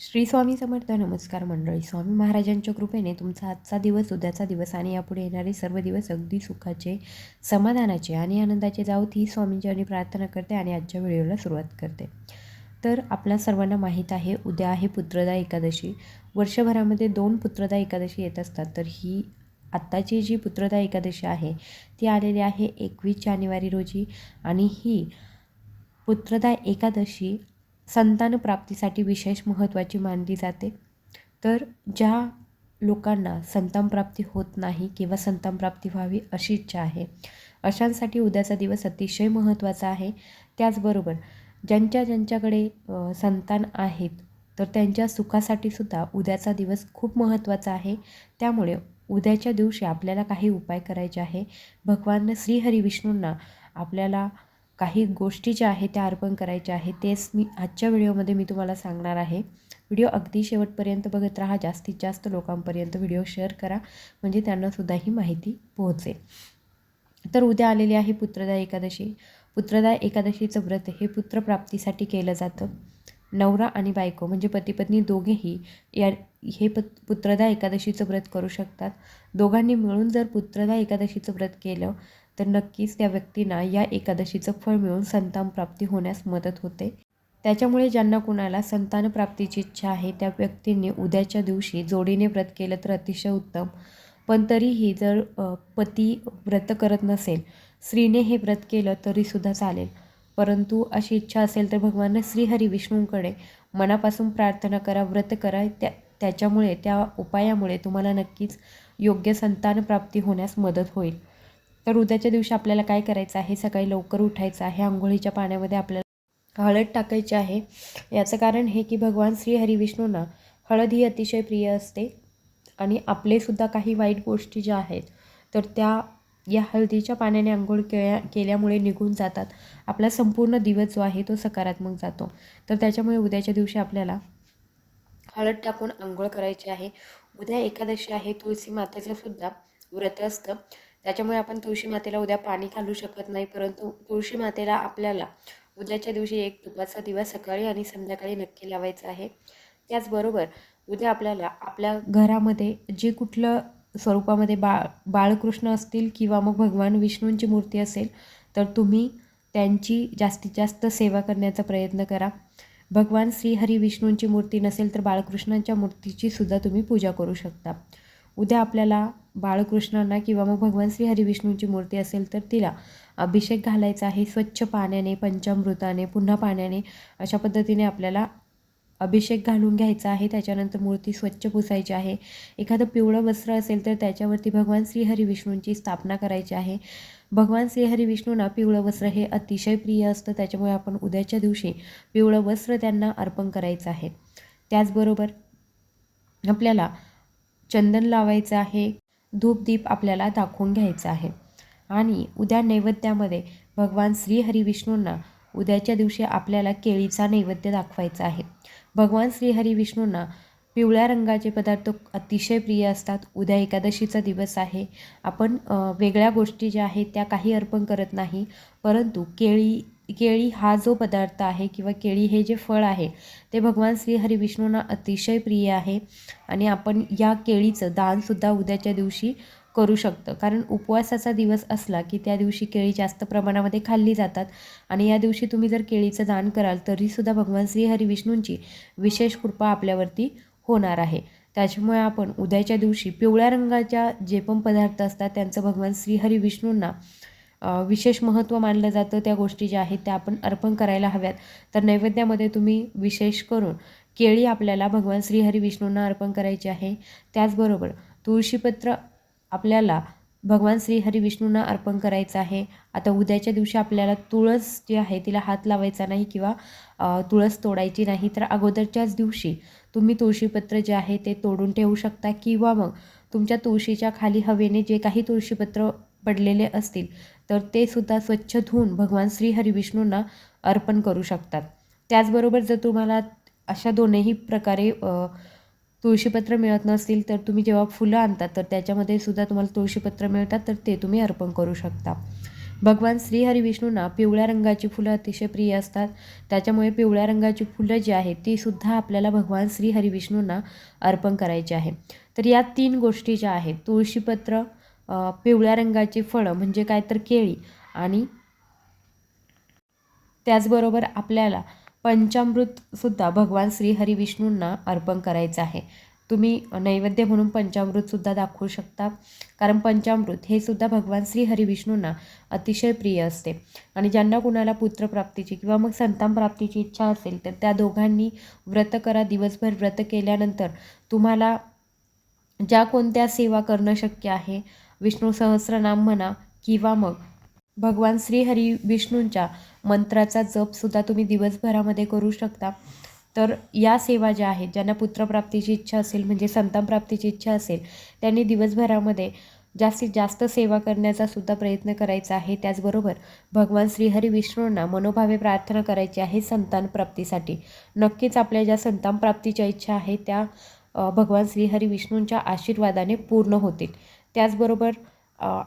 श्री स्वामी समर्थ नमस्कार मंडळी. स्वामी महाराजांच्या कृपेने तुमचा आजचा दिवस उद्याचा दिवस आणि यापुढे येणारे सर्व दिवस अगदी सुखाचे समाधानाचे आणि आनंदाचे जाऊत ही स्वामींची प्रार्थना करते आणि आजच्या व्हिडिओला सुरुवात करते. तर आपल्या सर्वांना माहीत आहे उद्या आहे पुत्रदा एकादशी. वर्षभरामध्ये दोन पुत्रदा एकादशी येत असतात. तर ही आत्ताची जी पुत्रदा एकादशी आहे ती आलेली आहे एकवीस जानेवारी रोजी आणि ही पुत्रदा एकादशी संतान प्राप्तीसाठी विशेष महत्त्वाची मानली जाते. तर ज्या लोकांना संतानप्राप्ती होत नाही किंवा संतानप्राप्ती व्हावी अशी इच्छा आहे अशांसाठी उद्याचा दिवस अतिशय महत्त्वाचा आहे. त्याचबरोबर ज्यांच्या ज्यांच्याकडे संतान आहेत तर त्यांच्या सुखासाठी सुद्धा उद्याचा दिवस खूप महत्त्वाचा आहे. त्यामुळे उद्याच्या दिवशी आपल्याला काही उपाय करायचे आहे. भगवान श्रीहरी विष्णूंना आपल्याला काही गोष्टी ज्या आहेत त्या अर्पण करायच्या आहेत तेच मी आजच्या व्हिडिओमध्ये मी तुम्हाला सांगणार आहे. व्हिडिओ अगदी शेवटपर्यंत बघत राहा जास्तीत जास्त लोकांपर्यंत व्हिडिओ शेअर करा म्हणजे त्यांनासुद्धा ही माहिती पोहोचेल. तर उद्या आलेली आहे पुत्रदा एकादशी. पुत्रदा एकादशीचं व्रत हे पुत्रप्राप्तीसाठी केलं जातं. नवरा आणि बायको म्हणजे पती पत्नी दोघेही या हे प पुत्रदा एकादशीचं व्रत करू शकतात. दोघांनी मिळून जर पुत्रदा एकादशीचं व्रत केलं तर नक्कीच त्या व्यक्तींना या एकादशीचं फळ मिळून संतान प्राप्ती होण्यास मदत होते. त्याच्यामुळे ज्यांना कुणाला संतान प्राप्तीची इच्छा आहे त्या व्यक्तींनी उद्याच्या दिवशी जोडीने व्रत केलं तर अतिशय उत्तम. पण तरीही जर पती व्रत करत नसेल स्त्रीने हे व्रत केलं तरीसुद्धा चालेल. परंतु अशी इच्छा असेल तर भगवान श्रीहरी विष्णूंकडे मनापासून प्रार्थना करा व्रत करा. त्या त्याच्यामुळे त्या उपायामुळे तुम्हाला नक्कीच योग्य संतान प्राप्ती होण्यास मदत होईल. तर उद्याच्या दिवशी आपल्याला काय करायचं आहे? सकाळी लवकर उठायचं आहे. आंघोळीच्या पाण्यामध्ये आपल्याला हळद टाकायची आहे. याचं कारण हे की भगवान श्री हरिविष्णूंना हळद ही अतिशय प्रिय असते आणि आपलेसुद्धा काही वाईट गोष्टी ज्या आहेत तर त्या या हळदीच्या पाण्याने आंघोळ केल्या केल्यामुळे निघून जातात. आपला संपूर्ण दिवस जो आहे तो सकारात्मक जातो. तर त्याच्यामुळे उद्याच्या दिवशी आपल्याला हळद टाकून आंघोळ करायची आहे. उद्या एकादशी आहे. तुळशी मातेचं सुद्धा व्रत असतं. त्याच्यामुळे आपण तुळशी मातेला उद्या पाणी घालू शकत नाही परंतु तुळशी मातेला आपल्याला उद्याच्या दिवशी एक तुपाचा दिवा सकाळी आणि संध्याकाळी नक्की लावायचा आहे. त्याचबरोबर उद्या आपल्याला आपल्या घरामध्ये जे कुठलं स्वरूपामध्ये बा बाळकृष्ण असतील किंवा मग भगवान विष्णूंची मूर्ती असेल तर तुम्ही त्यांची जास्तीत जास्त सेवा करण्याचा प्रयत्न करा. भगवान श्रीहरी विष्णूंची मूर्ती नसेल तर बाळकृष्णांच्या मूर्तीची सुद्धा तुम्ही पूजा करू शकता. उद्या आपल्याला बाळकृष्णांना किंवा मग भगवान श्री हरिविष्णूंची मूर्ती असेल तर तिला अभिषेक घालायचा आहे स्वच्छ पाण्याने पंचामृताने पुन्हा पाण्याने अशा पद्धतीने आपल्याला अभिषेक घालून घ्यायचा आहे. त्याच्यानंतर मूर्ती स्वच्छ पुसायची आहे. एखादं पिवळं वस्त्र असेल तर त्याच्यावरती भगवान श्रीहरी विष्णूंची स्थापना करायची आहे. भगवान श्रीहरी विष्णूंना पिवळं वस्त्र हे अतिशय प्रिय असतं. त्याच्यामुळे आपण उद्याच्या दिवशी पिवळं वस्त्र त्यांना अर्पण करायचं आहे. त्याचबरोबर आपल्याला चंदन लावायचं आहे. धूपदीप आपल्याला दाखवून घ्यायचा आहे. आणि उद्या नैवेद्यामध्ये भगवान श्रीहरी विष्णूंना उद्याच्या दिवशी आपल्याला केळीचा नैवेद्य दाखवायचा आहे. भगवान श्री विष्णूंना पिवळ्या रंगाचे पदार्थ अतिशय प्रिय असतात. उद्या एकादशीचा दिवस आहे. आपण वेगळ्या गोष्टी ज्या आहेत त्या काही अर्पण करत नाही. परंतु केळी केळी हा जो पदार्थ आहे किंवा केळी हे जे फळ आहे ते भगवान श्रीहरी विष्णूंना अतिशय प्रिय आहे आणि आपण या केळीचं दानसुद्धा उद्याच्या दिवशी करू शकतं. कारण उपवासाचा दिवस असला की त्या दिवशी केळी जास्त प्रमाणामध्ये खाल्ली जातात आणि या दिवशी तुम्ही जर केळीचं दान कराल तरीसुद्धा भगवान श्रीहरी विष्णूंची विशेष कृपा आपल्यावरती होणार आहे. त्याच्यामुळे आपण उद्याच्या दिवशी पिवळ्या रंगाच्या जे पण पदार्थ असतात त्यांचं भगवान श्रीहरी विष्णूंना विशेष महत्त्व मानलं जातं त्या गोष्टी ज्या आहेत त्या आपण अर्पण करायला हव्यात. तर नैवेद्यामध्ये तुम्ही विशेष करून केळी आपल्याला भगवान श्रीहरी विष्णूंना अर्पण करायची आहे. त्याचबरोबर तुळशीपत्र आपल्याला भगवान श्रीहरी विष्णूंना अर्पण करायचं आहे. आता उद्याच्या दिवशी आपल्याला तुळस जी आहे तिला हात लावायचा नाही किंवा तुळस तोडायची नाही तर अगोदरच्याच दिवशी तुम्ही तुळशीपत्र जे आहे ते तोडून ठेवू शकता. किंवा मग तुमच्या तुळशीच्या खाली हवेने जे काही तुळशीपत्र पडलेले असतील तर ते सुद्धा स्वच्छ धुवून भगवान श्री हरिविष्णूंना अर्पण करू शकतात. त्याचबरोबर जर तुम्हाला अशा दोनही प्रकारे तुळशीपत्र मिळत नसतील तर तुम्ही जेव्हा फुलं आणतात तर त्याच्यामध्ये सुद्धा तुम्हाला तुळशीपत्र मिळतात तर ते तुम्ही अर्पण करू शकता. भगवान श्री हरिविष्णूंना पिवळ्या रंगाची फुलं अतिशय प्रिय असतात. त्याच्यामुळे पिवळ्या रंगाची फुलं जी आहेत ती सुद्धा आपल्याला भगवान श्री हरिविष्णूंना अर्पण करायची आहे. तर या तीन गोष्टी ज्या आहेत तुळशीपत्र पिवळ्या रंगाची फळं म्हणजे काय तर केळी आणि त्याचबरोबर आपल्याला पंचामृतसुद्धा भगवान श्रीहरी विष्णूंना अर्पण करायचं आहे. तुम्ही नैवेद्य म्हणून पंचामृतसुद्धा दाखवू शकता. कारण पंचामृत हे सुद्धा भगवान श्रीहरी विष्णूंना अतिशय प्रिय असते. आणि ज्यांना कुणाला पुत्रप्राप्तीची किंवा मग संतानप्राप्तीची इच्छा असेल तर त्या दोघांनी व्रत करा. दिवसभर व्रत केल्यानंतर तुम्हाला ज्या कोणत्या सेवा करणं शक्य आहे विष्णू सहस्रनाम म्हणा किंवा मग भगवान श्रीहरी विष्णूंच्या मंत्राचा जपसुद्धा तुम्ही दिवसभरामध्ये करू शकता. तर या सेवा ज्या आहेत ज्यांना पुत्रप्राप्तीची इच्छा असेल म्हणजे संतानप्राप्तीची इच्छा असेल त्यांनी दिवसभरामध्ये जास्तीत जास्त सेवा करण्याचा सुद्धा प्रयत्न करायचा आहे. त्याचबरोबर भगवान श्रीहरी विष्णूंना मनोभावे प्रार्थना करायची आहे संतान प्राप्तीसाठी नक्कीच आपल्या ज्या संतान प्राप्तीच्या इच्छा आहेत त्या भगवान श्रीहरी विष्णूंच्या आशीर्वादाने पूर्ण होतील. त्याचबरोबर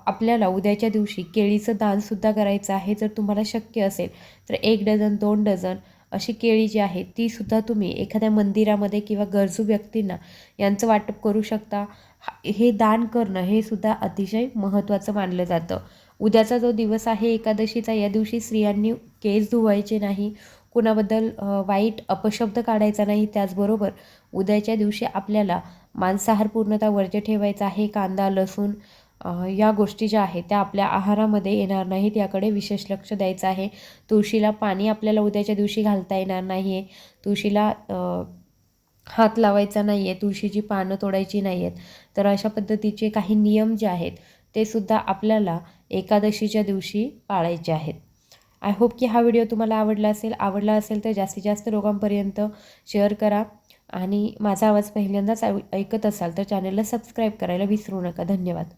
आपल्याला उद्याच्या दिवशी केळीचं दानसुद्धा करायचं आहे जर तुम्हाला शक्य असेल तर एक डझन दोन डझन अशी केळी जी आहे तीसुद्धा तुम्ही एखाद्या मंदिरामध्ये किंवा गरजू व्यक्तींना यांचं वाटप करू शकता. हा- हे दान करणं हे सुद्धा अतिशय महत्त्वाचं मानलं जातं. उद्याचा जो दिवस आहे एकादशीचा या दिवशी स्त्रियांनी केस धुवायचे नाही कुणाबद्दल वाईट अपशब्द काढायचा नाही त्याचबरोबर उद्याच्या दिवशी आपल्याला मांसाहार पूर्णतः वर्ज्य ठेवायचा आहे कांदा लसूण या गोष्टी ज्या आहेत त्या आपल्या आहारामध्ये येणार नाहीत याकडे विशेष लक्ष द्यायचं आहे. तुळशीला पाणी आपल्याला उद्याच्या दिवशी घालता येणार नाही आहे तुळशीला हात लावायचा नाही आहे तुळशीची पानं तोडायची नाही आहेत तर अशा पद्धतीचे काही नियम जे आहेत ते सुद्धा आपल्याला एकादशीच्या दिवशी पाळायचे आहेत. आय होप की हा व्हिडिओ तुम्हाला आवडला असेल आवडला असेल तर जास्तीत जास्त लोकांपर्यंत शेअर करा. आणि माझा आवाज पहिल्यांदाच ऐकत असाल तर चॅनलला सबस्क्राईब करायला विसरू नका. धन्यवाद.